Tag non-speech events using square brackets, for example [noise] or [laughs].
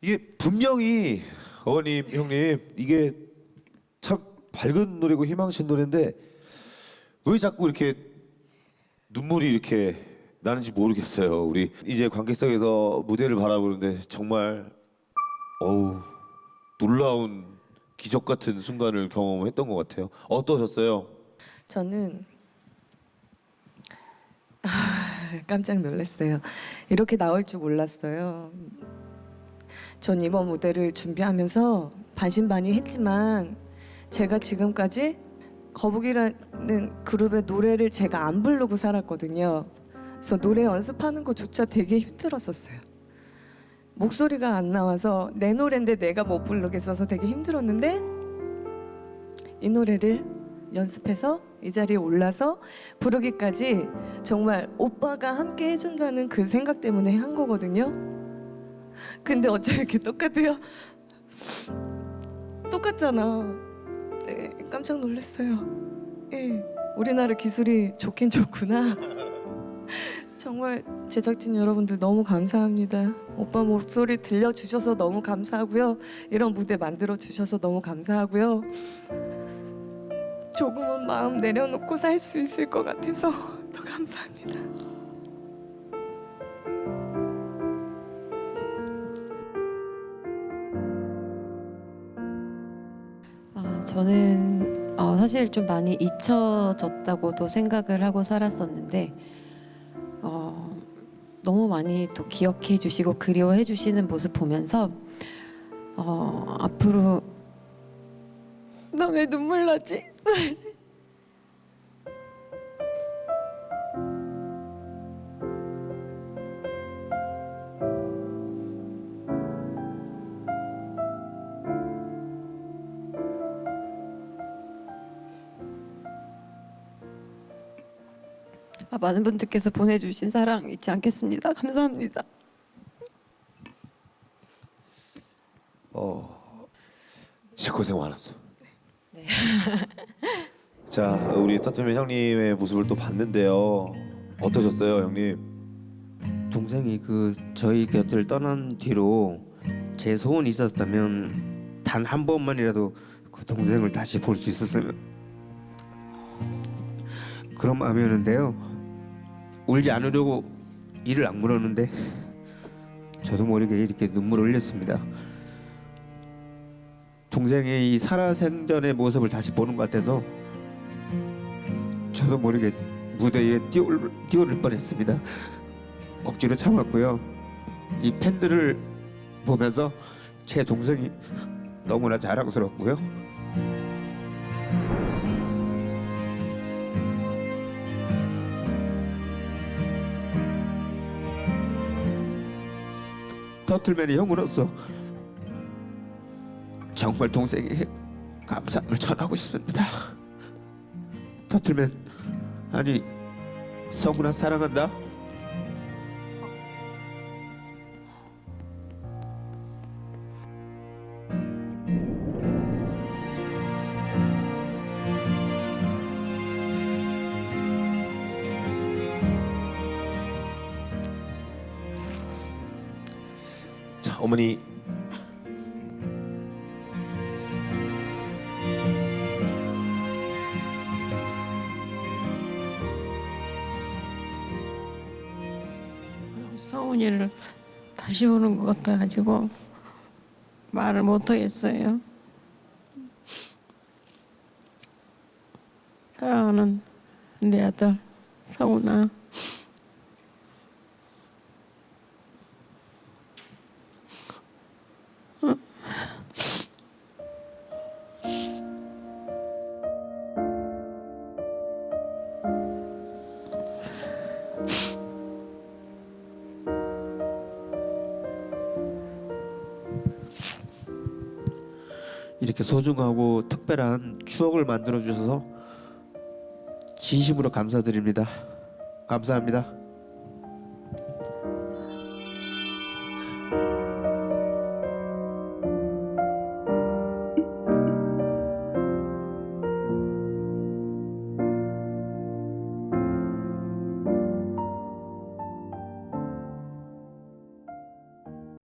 이게 분명히 어머님 형님 이게 참 밝은 노래고 희망찬 노래인데 왜 자꾸 이렇게 눈물이 이렇게 나는지 모르겠어요. 우리 이제 관객석에서 무대를 바라보는데 정말 어우 놀라운 기적 같은 순간을 경험했던 것 같아요. 어떠셨어요? 저는 아, [laughs] 깜짝 놀랐어요. 이렇게 나올 줄 몰랐어요. 전 이번 무대를 준비하면서 반신반의 했지만 제가 지금까지 거북이라는 그룹의 노래를 제가 안 부르고 살았거든요. 그래서 노래 연습하는 것조차 되게 힘들었었어요. 목소리가 안 나와서 내 노래인데 내가 못 부르겠어서 되게 힘들었는데 이 노래를 연습해서 이 자리에 올라서 부르기까지 정말 오빠가 함께 해준다는 그 생각 때문에 한 거거든요. 근데 어째 이렇게 똑같아요? 똑같잖아. 네, 깜짝 놀랐어요. 예, 우리나라 기술이 좋긴 좋구나. 정말 제작진 여러분들 너무 감사합니다. 오빠 목소리 들려주셔서 너무 감사하고요. 이런 무대 만들어 주셔서 너무 감사하고요. 조금은 마음 내려놓고 살 수 있을 것 같아서 [laughs] 더 감사합니다. 저는 어, 사실 좀 많이 잊혀졌다고도 생각을 하고 살았었는데 어, 너무 많이 또 기억해 주시고 그리워해 주시는 모습 보면서 어, 앞으로 나왜 눈물 나지? [laughs] 많은 분들께서 보내주신 사랑 잊지 않겠습니다. 감사합니다. 어, 진짜 고생 많았어. [laughs] 자, 우리 터틀맨 형님의 모습을 또 봤는데요. 어떠셨어요, 형님? 동생이 그 저희 곁을 떠난 뒤로 제 소원이 있었다면 단 한 번만이라도 그 동생을 다시 볼 수 있었으면 그런 마음이었는데요. 울지 않으려고 이를 악물었는데 저도 모르게 이렇게 눈물을 흘렸습니다. 동생의 이 살아생전의 모습을 다시 보는 것 같아서 저도 모르게 무대 위에 뛰어올, 뛰어올 뻔했습니다. 억지로 참았고요. 이 팬들을 보면서 제 동생이 너무나 자랑스럽고요. 터틀맨의 형으로서 정말 동생에게 감사함을 전하고 싶습니다. 터틀맨 아니 성훈아 사랑한다. 어머니. 성훈이를 다시 보는 것 같아가지고 말을 못하겠어요. 사랑하는 내 아들 성훈아 이렇게 소중하고 특별한 추억을 만들어 주셔서 진심으로 감사드립니다. 감사합니다.